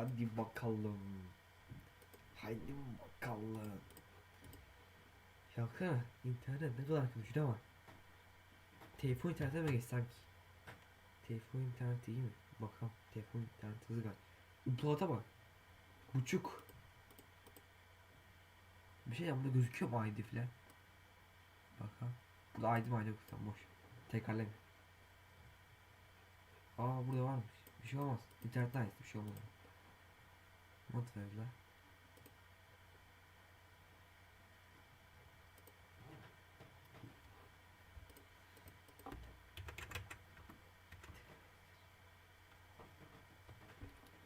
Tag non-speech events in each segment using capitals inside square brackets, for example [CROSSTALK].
Hadi bakalım. Haydi bakalım. Şaka internet ne kadar kötü ama. Telefon internete mi geçsem ki? Telefon internet iyi mi? Bakalım. Telefon internet hızı kaç? Upload'a bak. Buçuk. Bir şey yapmada gözüküyor mu ID filan? Bakalım. Burada ID mi ID yok tamam boş. Tekrarlayayım. Aa burada varmış. Bir şey olmaz. İnternetten bir şey olmaz. Mod ver la.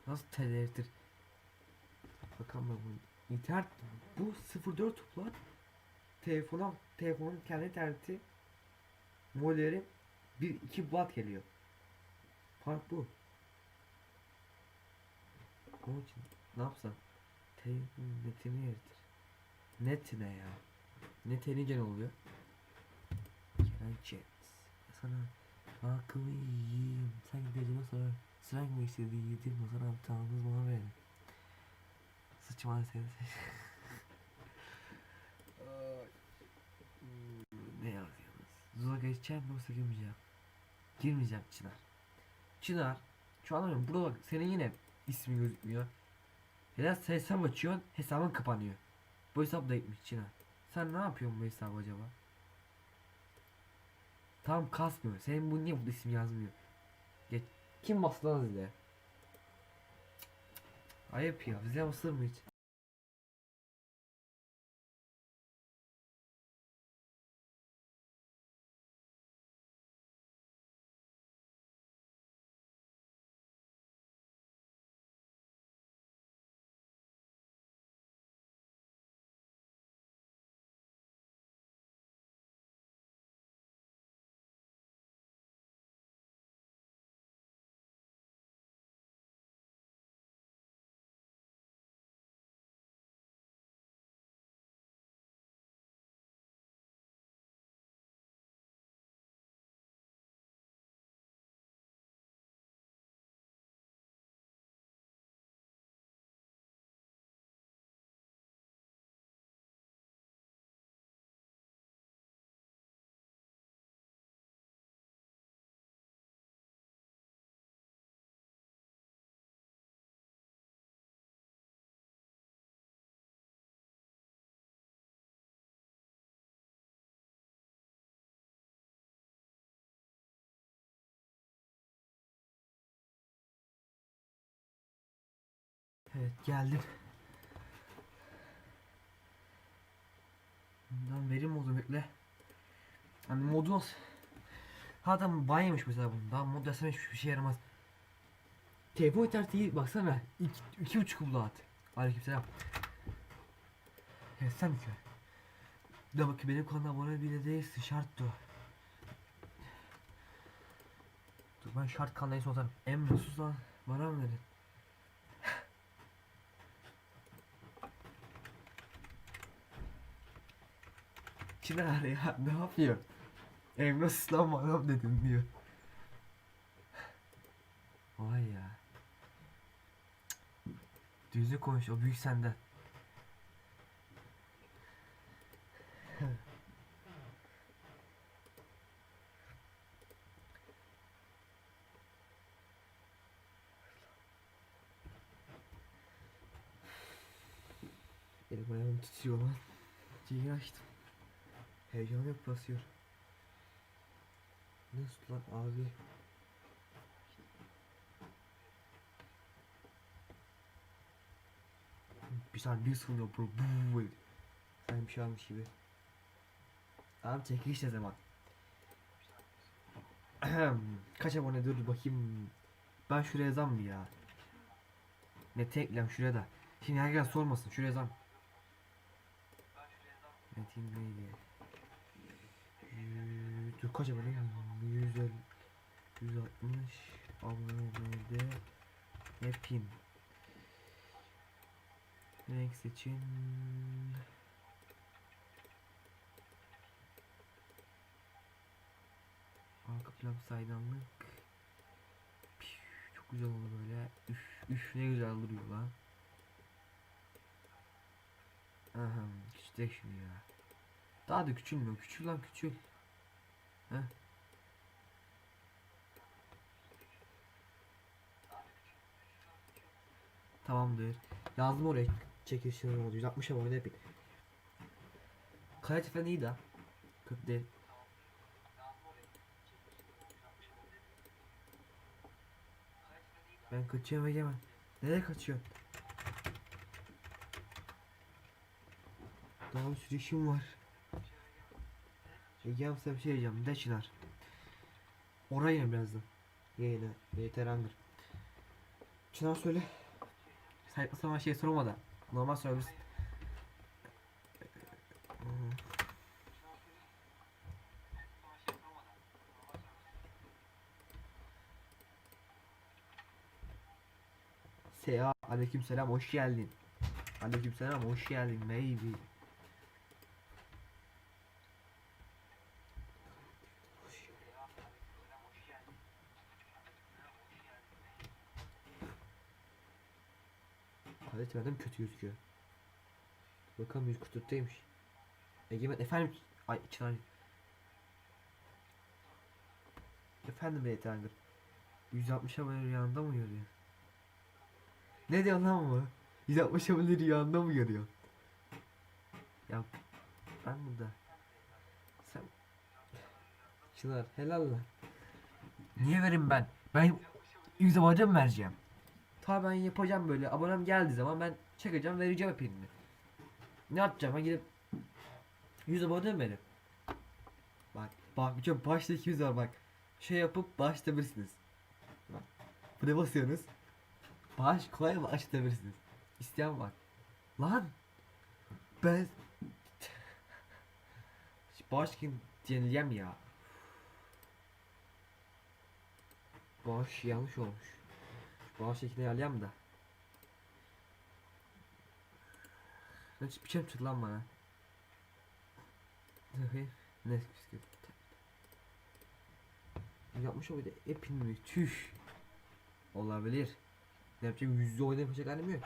Nasıl teledir? Bakalım bunu. İnternet bu 04 toplar. Telefona telefonun kendi interneti modelleri 1 2 watt geliyor. Fark bu. Onun için ne yapsam? Te netini eritir. Net ne ya? Net erince ne oluyor? Kenan Chat. Sana hakkımı yiyeyim. Sen gideceğime sonra sıran mı istedi yedim o sana tanımız bana verin. Sıçma seni. [LAUGHS] Ne yazıyorsunuz? Zula geçeceğim mi yoksa girmeyeceğim? Girmeyeceğim Çınar. Çınar. Şu anlamıyorum. Burada bak senin yine ismi gözükmüyor. Ya sen hesap açıyorsun hesabın kapanıyor. Bu hesap da gitmiş Çınar. Sen ne yapıyorsun bu hesabı acaba? Tam kasmıyor. Senin bu niye bu isim yazmıyor? Geç. Kim bastı lan zile? Ayıp ya. Bize basılır mı hiç? Evet geldim. Bundan verim modu bekle. Hani modu tamam banyomuş mesela bunun. Daha mod desem hiçbir şey yaramaz. Telefon interneti baksana. İki, iki buçuk bulat. Aleykümselam. Evet sen ki? Bir bakayım benim kanala abone bile değilsin şart o. Dur ben şart kanalına son atarım. Emre sus lan. Bana mı dedin? Çınar ya ne yapıyor? Emre ıslan bana dedim diyor. Vay ya. Düzü konuş o büyük senden. Elim ayağım titriyor lan. Ciğer açtım. Heyecan yok basıyor. Nasıl lan abi? Bir saniye bir sıkılıyor bro. Bu Sen bir şey almış gibi. Abi çekiliş ne zaman? [CLEARS THROAT] Kaç abone dur bakayım. Ben şuraya yazam mı ya? Ne teklem şuraya da. Şimdi herkes sormasın şuraya yazam. Metin? Yüz- Dur kaç abone? 150 160 abonede yapayım. Renk seçin. Arka plan saydamlık. Çok güzel oldu böyle. Üf, üf ne güzel duruyor lan. Aha küçük şunu ya. Daha da küçülmüyor. Küçül lan küçül. Tamamdır. Yazdım oraya çekilişler oldu. 160 abone yapayım. Kalite falan iyi de. Kötü değil. Ben kaçıyorum Egemen. Nereye kaçıyorsun? Daha bir sürü işim var. Egemen size bir şey diyeceğim. De Çınar. Oraya yine birazdan. Yayına. Yeter Angır. Çınar söyle. Saçma sapan şey sorma da. Normal sorabilirsin. Seha aleykümselam hoş geldin. Aleykümselam hoş geldin baby. Adet verdim kötü gözüküyor. Bakalım 144'teymiş. Egemen efendim ay Çınar. Efendim Beyt Angır. 160 abone rüyanda mı görüyor? Ne diyorsun lan bu? 160 abone rüyanda mı görüyor? Ya ben burada. Sen Çınar helal lan. Niye vereyim ben? Ben 100 abone mi vereceğim? Ta ben yapacağım böyle. Abonem geldiği zaman ben çekeceğim vereceğim hepini. Ne yapacağım? Ben gidip 100 abone mi benim? Bak bak bir başta 200 var bak. Şey yapıp başlayabilirsiniz. Bak. Buraya basıyorsunuz. Baş kolay başlayabilirsiniz. İsteyen bak. Lan ben Baş kim denileceğim ya. Baş yanlış olmuş. Baş şeklini ayarlayayım da. Bir şey mi çıktı lan bana? Ne bisküvi. Yapmış o bir de epin mi? Tüh. Olabilir. Ne yapacağım yüzde oyuna yapacak halim yok.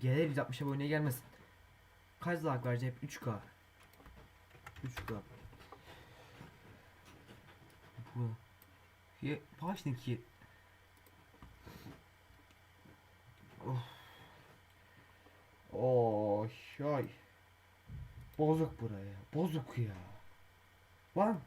Gelir 160 aboneye gelmesin. Kaç like verecek? 3K. 3K. Bu. Ye, Paşniki. Oh. Oh, şay. Bozuk buraya. Bozuk ya. Lan.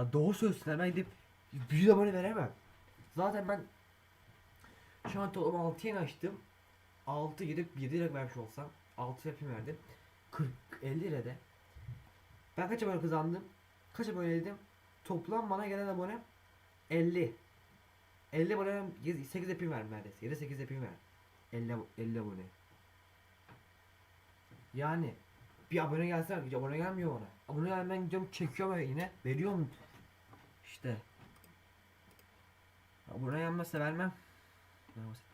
Ya doğru söylüyorsun ben gidip 100 abone veremem. Zaten ben şu an toplam 6 yeni açtım. 6 gidip 7 lira vermiş olsam 6 yapayım verdim. 40 50 lira de. Ben kaç abone kazandım? Kaç abone dedim? Toplam bana gelen abone 50. 50 abone 8 yapayım verdim neredeyse. 7 8 yapayım ver. 50 abo- 50 abone. Yani Bir abone gelse abone gelmiyor bana. Abone gelmen gidiyorum çekiyorum yine veriyorum. İşte. Abone gelmezse vermem. Ne basit.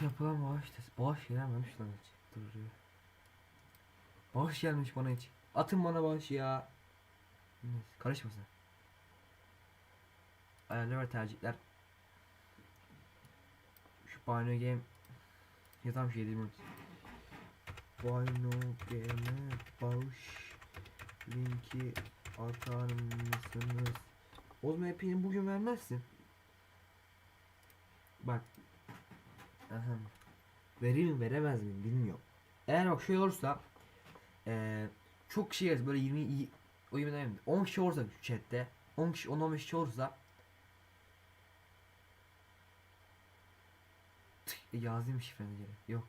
Yapılan bağış da bağış gelmemiş lan hiç. Duruyor. Bağış gelmiş bana hiç. Atın bana bağış ya. Karışmasın. Ayarlar ve tercihler. Şu Bino Game yazam şey değil mi? Bino Game'e bağış linki atar mısınız? Oğlum hepini bugün vermezsin. Bak. Aha. Verir mi veremez miyim bilmiyorum. Eğer bak şey olursa eee çok kişi gelirse böyle 20 iyi- o 20 demeyeyim de 10 kişi olursa chatte 10 kişi 10-15 kişi olursa e, yazayım şifreni geri. Yok.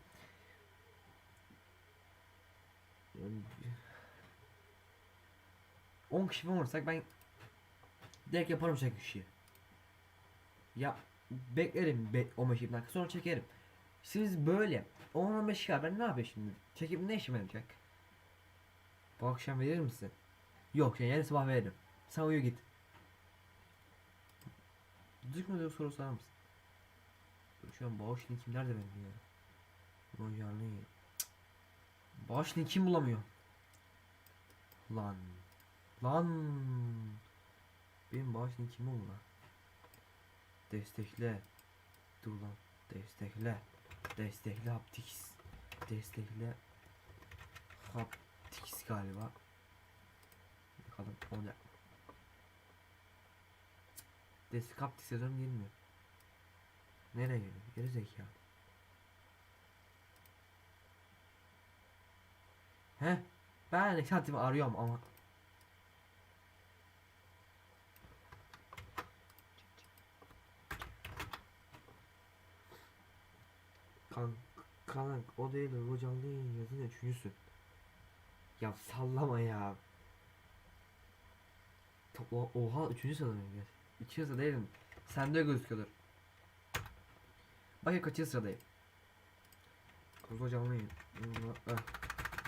Yani 10 kişi falan olursak ben direkt yaparım çek kişiyi. Ya beklerim be 15 20 dakika sonra çekerim. Siz böyle 10-15 kişi ben ne yapayım şimdi? Çekip ne işime yarayacak? Bu akşam verir misin? Yok yani yarın sabah veririm. Sen uyu git. Düzgün bir soru sorar mısın? Şu an bağış linkim nerede benim ya? Bu yani Bağış linkim bulamıyor. Lan. Lan. Benim bağış oldu lan. Destekle. Dur lan. Destekle. Destekle Haptix. Destekle. Haptix galiba. Bakalım olacak. Destek Haptix yazıyorum gelmiyor. Nereye geliyor? Geri zeka. He? Ben Necati'mi arıyorum ama. Kan kanka o değil o canlı yayın yazın üçüncüsün. Ya sallama ya. Topla oha üçüncü sıradayım ya. İkinci sırada değilim. Sende gözüküyordur. Bakın kaçıncı sıradayım. Kuzu canlı yayın. Ah,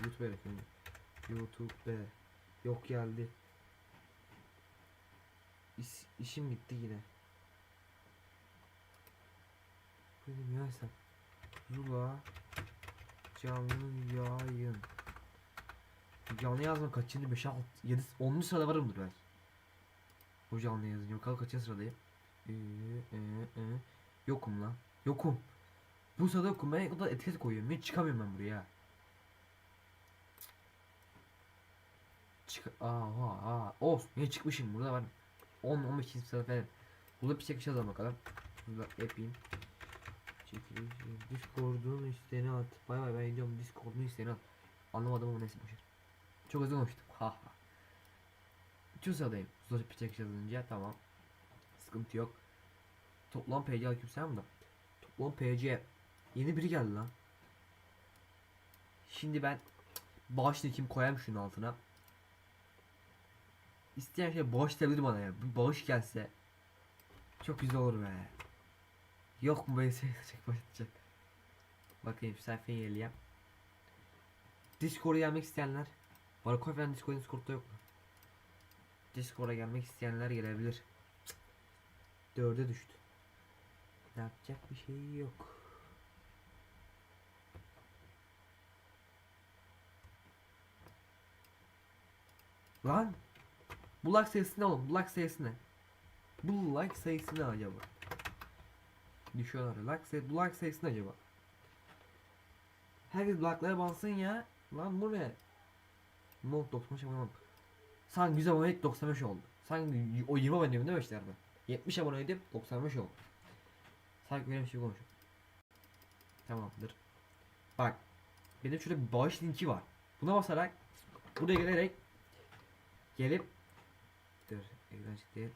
YouTube reklamı. YouTube yok geldi. İş, işim bitti yine. Benim ya sen. Zula canlı yayın. Canlı yazma kaçıncı 5 6 7 10. sırada varımdır belki. O canlı yazınca bakalım kaçıncı sıradayım. Ee, e, e. Yokum lan. Yokum. Bu sırada yokum ben o da etiket koyuyorum. Hiç çıkamıyorum ben buraya. Çık Aha, aha. Olsun. Niye çıkmışım burada var. 10 15 sırada falan. Burada bir çekişe bakalım. Burada yapayım. Discord'un isteğini at. Bay bay ben gidiyorum Discord'un isteğini at. Anlamadım ama neyse boşver. Çok hızlı konuştum. Ha ha. Zor bir çekiş yazınca tamam. Sıkıntı yok. Toplam PC aleyküm selam da. Toplam PC. Yeni biri geldi lan. Şimdi ben bağış kim koyayım şunun altına. İsteyen şey bağışlayabilir bana ya. Bir bağış gelse. Çok güzel olur be. Yok mu böyle şey çek başlatacak. Bakayım sayfayı yenileyim. Discord'a gelmek isteyenler. Falan Discord'un Discord'da yok mu? Discord'a gelmek isteyenler gelebilir. Dörde düştü. Yapacak bir şey yok. Lan! Bu like sayısı ne oğlum? Bu like sayısı ne? Bu like sayısı ne acaba? Düşüyorlar. Like sayısı ne acaba? Herkes like'lara bansın ya. Lan bu ne? Not 95 abone Sanki 100 abone 95 oldu. Sanki o 20 abone değil mi işte ben? 70 aboneydim 95 oldu. Sanki benim şey konuşuyor. Tamamdır. Bak. Benim şurada bir bağış linki var. Buna basarak buraya gelerek gelip dur ekran değil.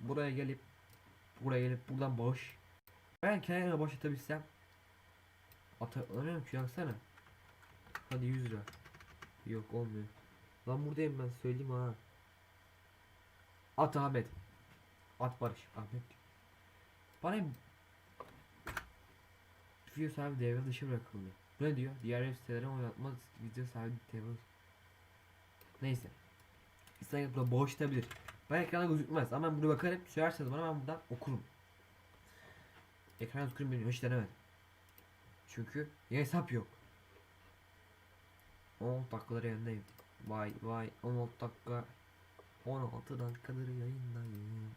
Buraya gelip buraya gelip buradan bağış ben kendime bağış atabilsem Ata atamıyorum ki yaksana Hadi 100 lira Yok olmuyor Lan buradayım ben söyleyeyim ha At Ahmet At Barış Ahmet Bana Video sahibi devre dışı bırakıldı Bu ne diyor? Diğer web sitelere oynatma video sahibi table. Neyse. İsteyen burada boştabilir. Ben ekrana gözükmez ama ben buraya bakarım. Söylerseniz bana ben buradan okurum. Ekran screen benim hiç denemedim. Çünkü hesap yok. 10 dakikaları yayındayım. Vay vay 16 dakika 16 dakikadır yayındayım.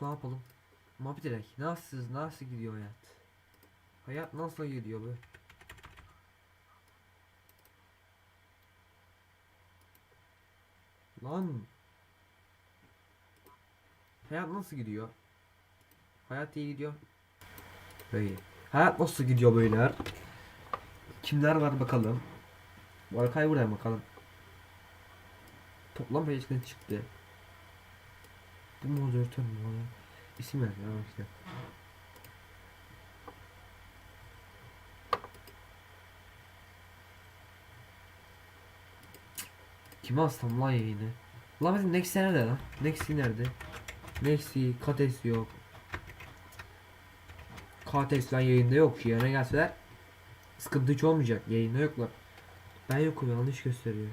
Ne yapalım? Muhabbet direkt. Nasıl nasıl gidiyor hayat? Hayat nasıl gidiyor be? Lan. Hayat nasıl gidiyor? Hayat iyi gidiyor. Böyle. Hayat nasıl gidiyor beyler? Kimler var bakalım. Varkay buraya bakalım. Toplam paylaşımı çıktı. Bu moderatör mü? İsim ver ya işte. Kime astım lan yayını? Lan bizim Nexi nerede lan? Nexi nerede? Nexi, Kates yok. Kates lan yayında yok. Yerine gelseler sıkıntı hiç olmayacak. Yayında yoklar. Ben yokum yanlış gösteriyor.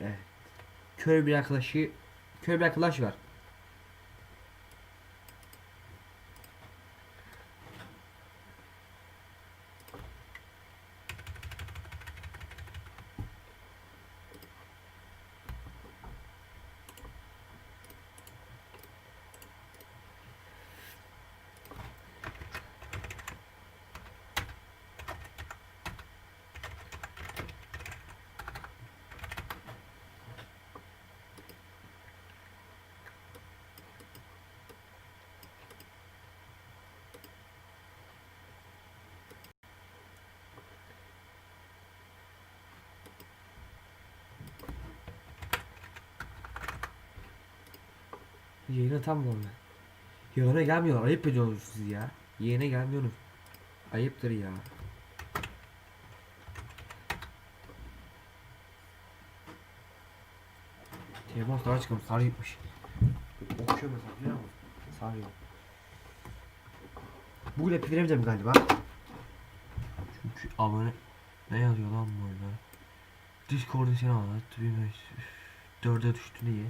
Evet. Kör bir arkadaşı kör bir arkadaş var. Yayına tam normal. Yayına gelmiyorlar. Ayıp ediyorsunuz siz ya. Yayına gelmiyorsunuz. Ayıptır ya. Telefon sağa çıkmış. Sarı gitmiş. Okuyor mesela biliyor musun? Sarıyor. Bugün hep veremeyeceğim galiba. Çünkü abone ne yazıyor lan burada? Discord'u seni anlat. Bilmiyorum. Dörde düştü niye?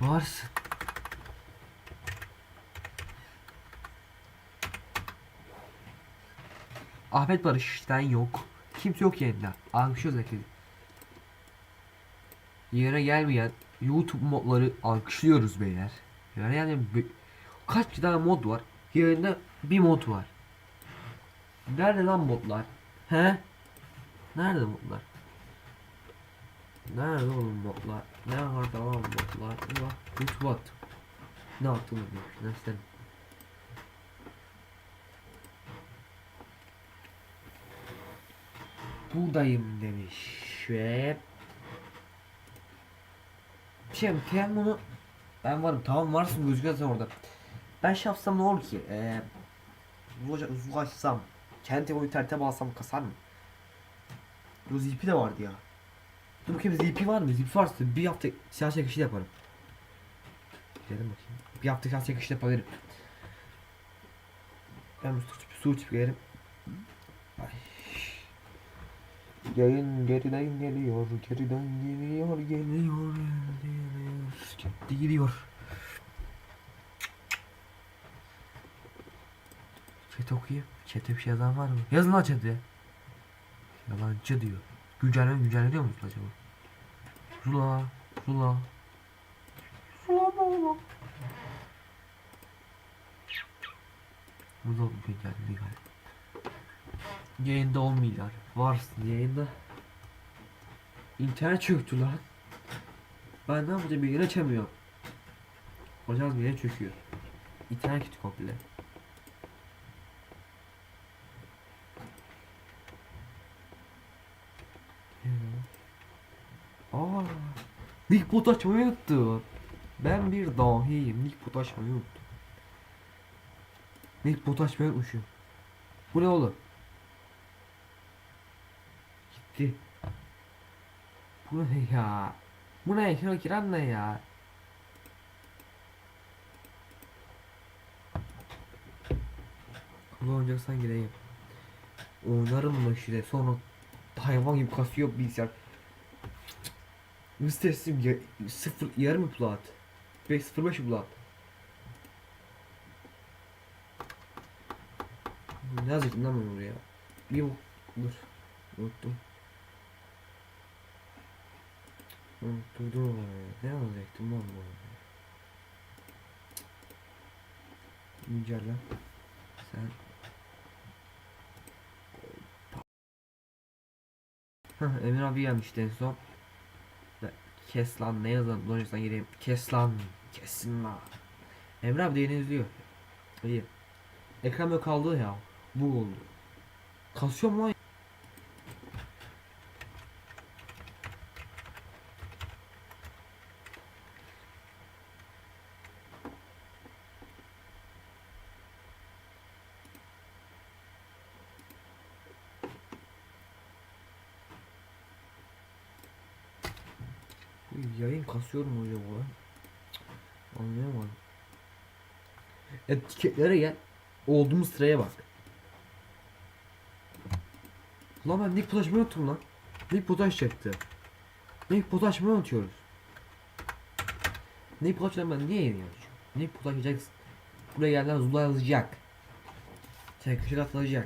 Varsın. Ahmet Barış'tan yok. Kimse yok yerinde. Alkışlıyoruz herkesi. Yerine gelmeyen YouTube modları alkışlıyoruz beyler. Yani bi- kaç tane mod var? Yerine bir mod var. Nerede lan modlar? He? Nerede modlar? Nerede oğlum modlar? Ne var da lan modlar? Bak YouTube at. Ne attım diyor. Ne isterim. Buradayım demiş ve Şimdi Tren bunu ben varım tamam varsın gözüküyor sen orada. Ben şey yapsam ne olur ki? Eee uzlaşsam kendi o internete bağlasam kasar mı? Bu zipi de vardı ya. Dur bakayım zipi var mı? Zip varsa bir hafta siyah çekişi yaparım. Gidelim bakayım. Bir hafta siyah çekişi yapabilirim. Ben su, su içip gelirim. Ay. Yayın geriden geliyor, geriden geliyor, geliyor, geliyor. Gitti gidiyor. Chat okuyayım. Chat'e bir şey yazan var mı? Yazın lan chat'e. Yalancı diyor. Güncelleme güncelleniyor musun acaba? Zula, Zula. Zula baba. Bu da güncelledi galiba. Yayında olmuyorlar. Varsın yayında. İnternet çöktü lan. Ben ne yapacağım bilgileri açamıyorum. Hocam bir yere çöküyor. İnternet gitti komple. Aa, Nick bot açmayı unuttum. Ben bir dahiyim. Nick bot açmayı unuttum. Nick bot açmayı unutmuşum. Bu ne oğlum? Gitti. Bu ne ya? Bu ne? Hero kiran ne ya? Kulu oynayacaksan gireyim. Oynarım da işte sonra hayvan gibi kasıyor bilgisayar. Müsteslim ya, sıfır yarım plat. 505 plat. Ne yazacaktım lan ben oraya? Bir dur. Unuttum. Unutturdum oraya. Ne yazacaktım lan bu? Güncelle. Sen Emir abi gelmişti en son. Kes lan ne yazalım Donacaksan gireyim. Kes lan. Kesin lan. Emre abi de izliyor. İyi. Ekran böyle kaldı ya. Bu oldu. Kasıyor mu lan? Yayın kasıyor mu acaba? Cık, Anlayamadım. Etiketlere gel. Olduğumuz sıraya bak. Lan ben Nick Potaş'ımı unuttum lan. Nick Potaş çıktı. Nick Potaş'ımı unutuyoruz. Nick Potaş'la ben niye yapıyorum? Nick Potaş. Buraya gelden Zula yazacak. Sen köşe.